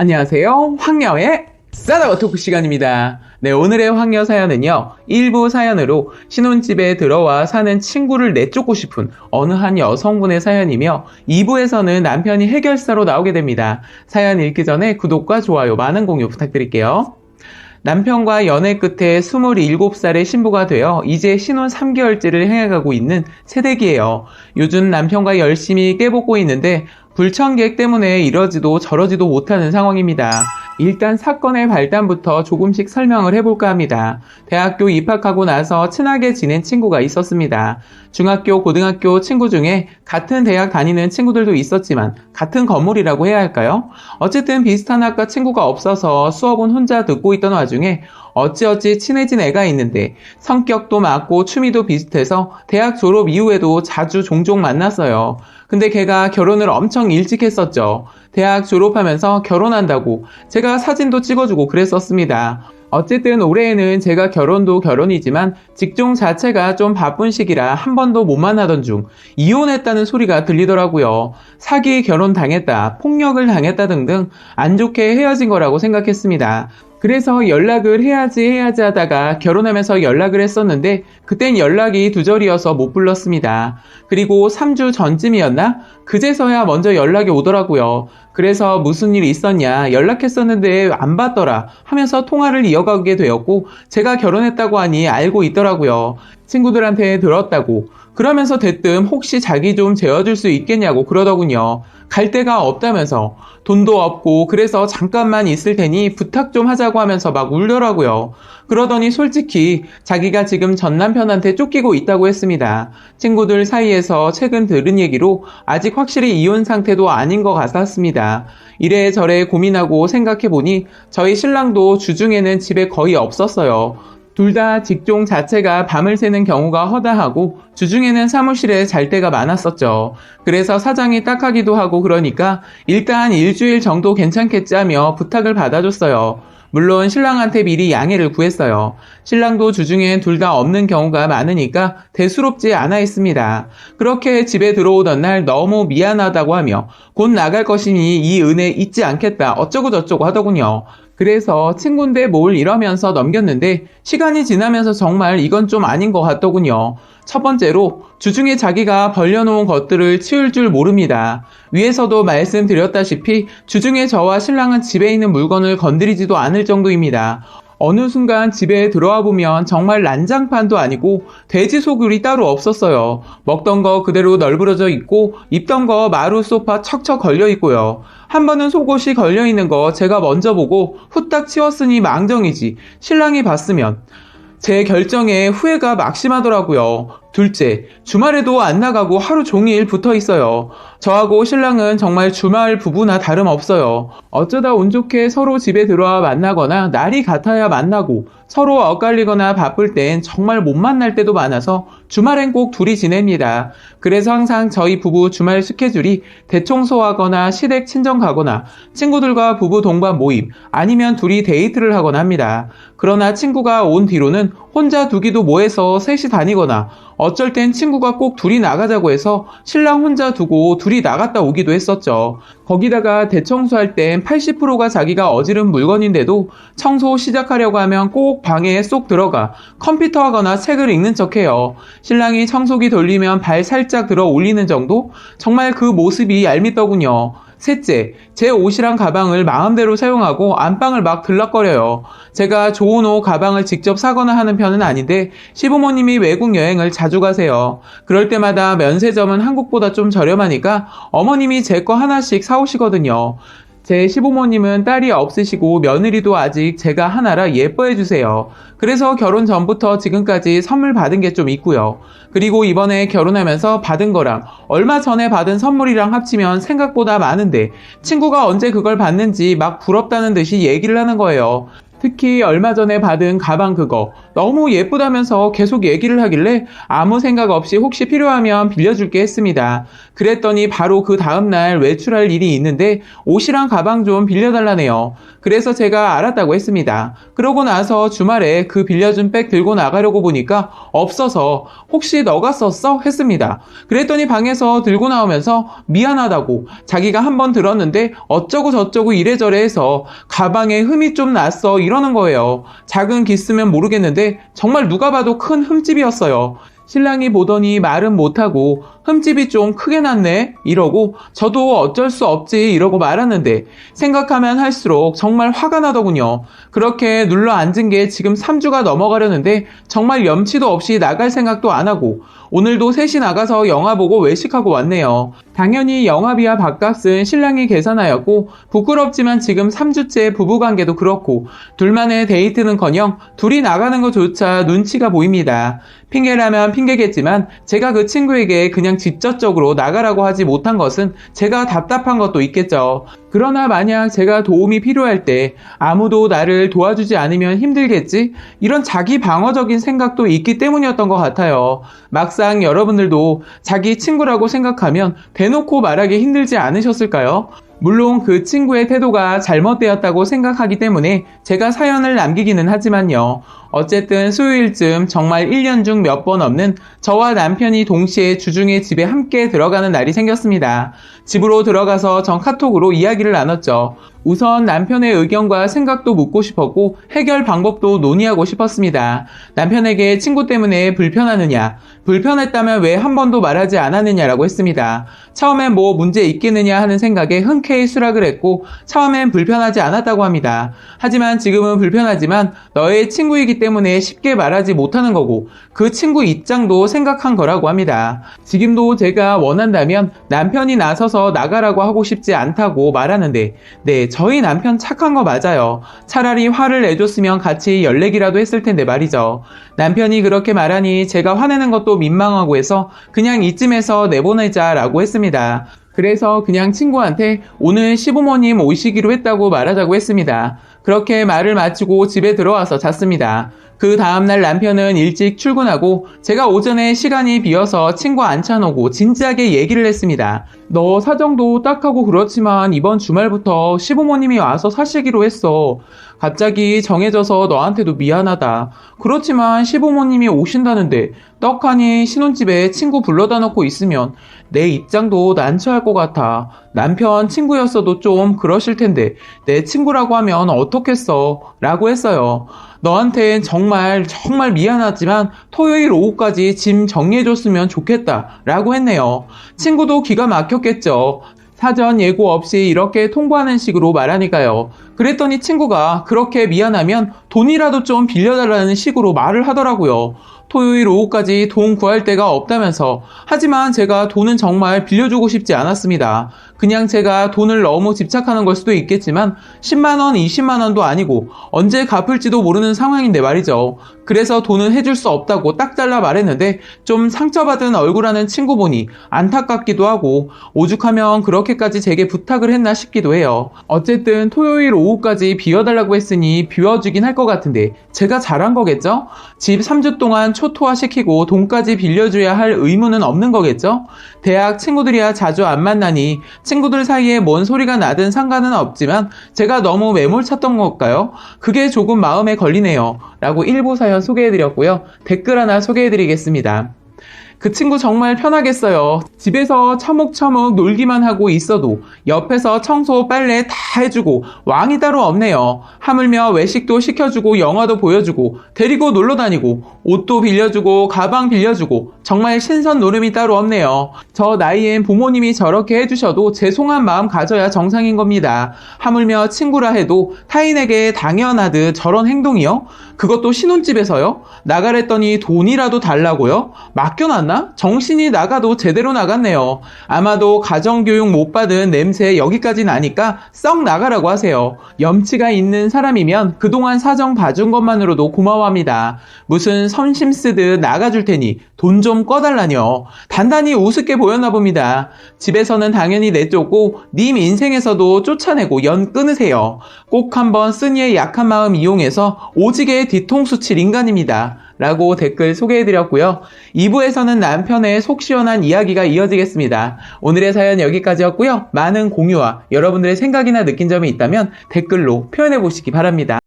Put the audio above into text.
안녕하세요. 황녀의 싸다고 토크 시간입니다. 네, 오늘의 황녀 사연은요, 일부 사연으로 신혼집에 들어와 사는 친구를 내쫓고 싶은 어느 한 여성분의 사연이며, 2부에서는 남편이 해결사로 나오게 됩니다. 사연 읽기 전에 구독과 좋아요, 많은 공유 부탁드릴게요. 남편과 연애 끝에 27살의 신부가 되어 이제 신혼 3개월째를 행해가고 있는 새댁이에요. 요즘 남편과 열심히 깨볶고 있는데 불청객 때문에 이러지도 저러지도 못하는 상황입니다. 일단 사건의 발단부터 조금씩 설명을 해볼까 합니다. 대학교 입학하고 나서 친하게 지낸 친구가 있었습니다. 중학교, 고등학교 친구 중에 같은 대학 다니는 친구들도 있었지만 같은 건물이라고 해야 할까요? 어쨌든 비슷한 학과 친구가 없어서 수업은 혼자 듣고 있던 와중에 어찌어찌 친해진 애가 있는데 성격도 맞고 취미도 비슷해서 대학 졸업 이후에도 자주 종종 만났어요. 근데 걔가 결혼을 엄청 일찍 했었죠. 대학 졸업하면서 결혼한다고 제가 사진도 찍어주고 그랬었습니다. 어쨌든 올해에는 제가 결혼도 결혼이지만 직종 자체가 좀 바쁜 시기라 한 번도 못 만나던 중 이혼했다는 소리가 들리더라고요. 사기 결혼 당했다, 폭력을 당했다 등등 안 좋게 헤어진 거라고 생각했습니다. 그래서 연락을 해야지 해야지 하다가 결혼하면서 연락을 했었는데 그땐 연락이 두절이어서 못 불렀습니다. 그리고 3주 전쯤이었나? 그제서야 먼저 연락이 오더라고요. 그래서 무슨 일 있었냐 연락했었는데 안 받더라 하면서 통화를 이어가게 되었고 제가 결혼했다고 하니 알고 있더라고요. 친구들한테 들었다고 그러면서 대뜸 혹시 자기 좀 재워줄 수 있겠냐고 그러더군요. 갈 데가 없다면서 돈도 없고 그래서 잠깐만 있을 테니 부탁 좀 하자고 하면서 막 울더라고요. 그러더니 솔직히 자기가 지금 전 남편한테 쫓기고 있다고 했습니다. 친구들 사이에서 최근 들은 얘기로 아직 확실히 이혼 상태도 아닌 것 같았습니다. 이래저래 고민하고 생각해보니 저희 신랑도 주중에는 집에 거의 없었어요. 둘 다 직종 자체가 밤을 새는 경우가 허다하고 주중에는 사무실에 잘 때가 많았었죠. 그래서 사장이 딱하기도 하고 그러니까 일단 일주일 정도 괜찮겠지 하며 부탁을 받아줬어요. 물론 신랑한테 미리 양해를 구했어요. 신랑도 주중엔 둘 다 없는 경우가 많으니까 대수롭지 않아 했습니다. 그렇게 집에 들어오던 날 너무 미안하다고 하며 곧 나갈 것이니 이 은혜 잊지 않겠다 어쩌고 저쩌고 하더군요. 그래서 친구인데 뭘 이러면서 넘겼는데 시간이 지나면서 정말 이건 좀 아닌 것 같더군요. 첫 번째로 주중에 자기가 벌려놓은 것들을 치울 줄 모릅니다. 위에서도 말씀드렸다시피 주중에 저와 신랑은 집에 있는 물건을 건드리지도 않을 정도입니다. 어느 순간 집에 들어와 보면 정말 난장판도 아니고 돼지 소굴이 따로 없었어요. 먹던 거 그대로 널브러져 있고 입던 거 마루 소파 척척 걸려 있고요. 한 번은 속옷이 걸려 있는 거 제가 먼저 보고 후딱 치웠으니 망정이지. 신랑이 봤으면 제 결정에 후회가 막심하더라고요. 둘째, 주말에도 안 나가고 하루 종일 붙어 있어요. 저하고 신랑은 정말 주말 부부나 다름없어요. 어쩌다 운 좋게 서로 집에 들어와 만나거나 날이 같아야 만나고 서로 엇갈리거나 바쁠 땐 정말 못 만날 때도 많아서 주말엔 꼭 둘이 지냅니다. 그래서 항상 저희 부부 주말 스케줄이 대청소하거나 시댁 친정 가거나 친구들과 부부 동반 모임 아니면 둘이 데이트를 하거나 합니다. 그러나 친구가 온 뒤로는 혼자 두기도 뭐해서 셋이 다니거나 어쩔 땐 친구가 꼭 둘이 나가자고 해서 신랑 혼자 두고 둘이 나갔다 오기도 했었죠. 거기다가 대청소할 땐 80%가 자기가 어지른 물건인데도 청소 시작하려고 하면 꼭 방에 쏙 들어가 컴퓨터 하거나 책을 읽는 척 해요. 신랑이 청소기 돌리면 발 살짝 들어 올리는 정도? 정말 그 모습이 얄밉더군요. 셋째, 제 옷이랑 가방을 마음대로 사용하고 안방을 막 들락거려요. 제가 좋은 옷 가방을 직접 사거나 하는 편은 아닌데 시부모님이 외국 여행을 자주 가세요. 그럴 때마다 면세점은 한국보다 좀 저렴하니까 어머님이 제 거 하나씩 사오시거든요. 제 시부모님은 딸이 없으시고 며느리도 아직 제가 하나라 예뻐해 주세요. 그래서 결혼 전부터 지금까지 선물 받은 게 좀 있고요. 그리고 이번에 결혼하면서 받은 거랑 얼마 전에 받은 선물이랑 합치면 생각보다 많은데 친구가 언제 그걸 받는지 막 부럽다는 듯이 얘기를 하는 거예요. 특히 얼마 전에 받은 가방 그거 너무 예쁘다면서 계속 얘기를 하길래 아무 생각 없이 혹시 필요하면 빌려줄게 했습니다. 그랬더니 바로 그 다음날 외출할 일이 있는데 옷이랑 가방 좀 빌려달라네요. 그래서 제가 알았다고 했습니다. 그러고 나서 주말에 그 빌려준 백 들고 나가려고 보니까 없어서 혹시 너가 썼어? 했습니다. 그랬더니 방에서 들고 나오면서 미안하다고 자기가 한 번 들었는데 어쩌고 저쩌고 이래저래 해서 가방에 흠이 좀 났어 이러는 거예요. 작은 기스면 모르겠는데 정말 누가 봐도 큰 흠집이었어요. 신랑이 보더니 말은 못하고 흠집이 좀 크게 났네 이러고 저도 어쩔 수 없지 이러고 말았는데 생각하면 할수록 정말 화가 나더군요. 그렇게 눌러 앉은 게 지금 3주가 넘어가려는데 정말 염치도 없이 나갈 생각도 안 하고 오늘도 셋이 나가서 영화 보고 외식하고 왔네요. 당연히 영화비와 밥값은 신랑이 계산하였고 부끄럽지만 지금 3주째 부부관계도 그렇고 둘만의 데이트는커녕 둘이 나가는 것조차 눈치가 보입니다. 핑계라면 핑계겠지만 제가 그 친구에게 그냥 직접적으로 나가라고 하지 못한 것은 제가 답답한 것도 있겠죠. 그러나 만약 제가 도움이 필요할 때 아무도 나를 도와주지 않으면 힘들겠지? 이런 자기 방어적인 생각도 있기 때문이었던 것 같아요. 막상 여러분들도 자기 친구라고 생각하면 대놓고 말하기 힘들지 않으셨을까요? 물론 그 친구의 태도가 잘못되었다고 생각하기 때문에 제가 사연을 남기기는 하지만요. 어쨌든 수요일쯤 정말 1년 중 몇 번 없는 저와 남편이 동시에 주중에 집에 함께 들어가는 날이 생겼습니다. 집으로 들어가서 전 카톡으로 이야기를 나눴죠. 우선 남편의 의견과 생각도 묻고 싶었고 해결 방법도 논의하고 싶었습니다. 남편에게 친구 때문에 불편하느냐, 불편했다면 왜 한 번도 말하지 않았느냐라고 했습니다. 처음엔 뭐 문제 있겠느냐 하는 생각에 흔쾌히 수락을 했고 처음엔 불편하지 않았다고 합니다. 하지만 지금은 불편하지만 너의 친구이기 때문에 쉽게 말하지 못하는 거고 그 친구 입장도 생각한 거라고 합니다. 지금도 제가 원한다면 남편이 나서서 나가라고 하고 싶지 않다고 말하는데 네 저희 남편 착한 거 맞아요. 차라리 화를 내줬으면 같이 연례기라도 했을 텐데 말이죠. 남편이 그렇게 말하니 제가 화내는 것도 민망하고 해서 그냥 이쯤에서 내보내자라고 했습니다. 그래서 그냥 친구한테 오늘 시부모님 오시기로 했다고 말하자고 했습니다. 그렇게 말을 마치고 집에 들어와서 잤습니다. 그 다음날 남편은 일찍 출근하고 제가 오전에 시간이 비어서 친구 앉혀놓고 진지하게 얘기를 했습니다. 너 사정도 딱하고 그렇지만 이번 주말부터 시부모님이 와서 사시기로 했어. 갑자기 정해져서 너한테도 미안하다. 그렇지만 시부모님이 오신다는데 떡하니 신혼집에 친구 불러다 놓고 있으면 내 입장도 난처할 것 같아. 남편 친구였어도 좀 그러실 텐데 내 친구라고 하면 어떻 겠어? 라고 했어요. 너한텐 정말 정말 미안하지만 토요일 오후까지 짐 정리해줬으면 좋겠다. 라고 했네요. 친구도 기가 막혔겠죠. 사전 예고 없이 이렇게 통보하는 식으로 말하니까요. 그랬더니 친구가 그렇게 미안하면 돈이라도 좀 빌려달라는 식으로 말을 하더라고요. 토요일 오후까지 돈 구할 데가 없다면서 하지만 제가 돈은 정말 빌려주고 싶지 않았습니다. 그냥 제가 돈을 너무 집착하는 걸 수도 있겠지만 10만원, 20만원도 아니고 언제 갚을지도 모르는 상황인데 말이죠. 그래서 돈은 해줄 수 없다고 딱 잘라 말했는데 좀 상처받은 얼굴하는 친구 보니 안타깝기도 하고 오죽하면 그렇게까지 제게 부탁을 했나 싶기도 해요. 어쨌든 토요일 오후까지 비워달라고 했으니 비워주긴 할 것 같은데 제가 잘한 거겠죠? 집 3주 동안 초토화시키고 돈까지 빌려줘야 할 의무는 없는 거겠죠? 대학 친구들이야 자주 안 만나니 친구들 사이에 뭔 소리가 나든 상관은 없지만 제가 너무 매몰찼던 걸까요? 그게 조금 마음에 걸리네요. 라고 일부 사연 소개해드렸고요. 댓글 하나 소개해드리겠습니다. 그 친구 정말 편하겠어요. 집에서 처묵처묵 놀기만 하고 있어도 옆에서 청소, 빨래 다 해주고 왕이 따로 없네요. 하물며 외식도 시켜주고 영화도 보여주고 데리고 놀러 다니고 옷도 빌려주고 가방 빌려주고 정말 신선 노름이 따로 없네요. 저 나이엔 부모님이 저렇게 해주셔도 죄송한 마음 가져야 정상인 겁니다. 하물며 친구라 해도 타인에게 당연하듯 저런 행동이요? 그것도 신혼집에서요? 나가랬더니 돈이라도 달라고요? 맡겨놨 나? 정신이 나가도 제대로 나갔네요. 아마도 가정교육 못 받은 냄새 여기까지 나니까 썩 나가라고 하세요. 염치가 있는 사람이면 그동안 사정 봐준 것만으로도 고마워합니다. 무슨 선심 쓰듯 나가줄 테니 돈좀좀 꺼달라뇨. 단단히 우습게 보였나 봅니다. 집에서는 당연히 내쫓고 님 인생에서도 쫓아내고 연 끊으세요. 꼭 한번 쓰니의 약한 마음 이용해서 오지게 뒤통수 칠 인간입니다. 라고 댓글 소개해드렸고요. 2부에서는 남편의 속 시원한 이야기가 이어지겠습니다. 오늘의 사연 여기까지였고요. 많은 공유와 여러분들의 생각이나 느낀 점이 있다면 댓글로 표현해 보시기 바랍니다.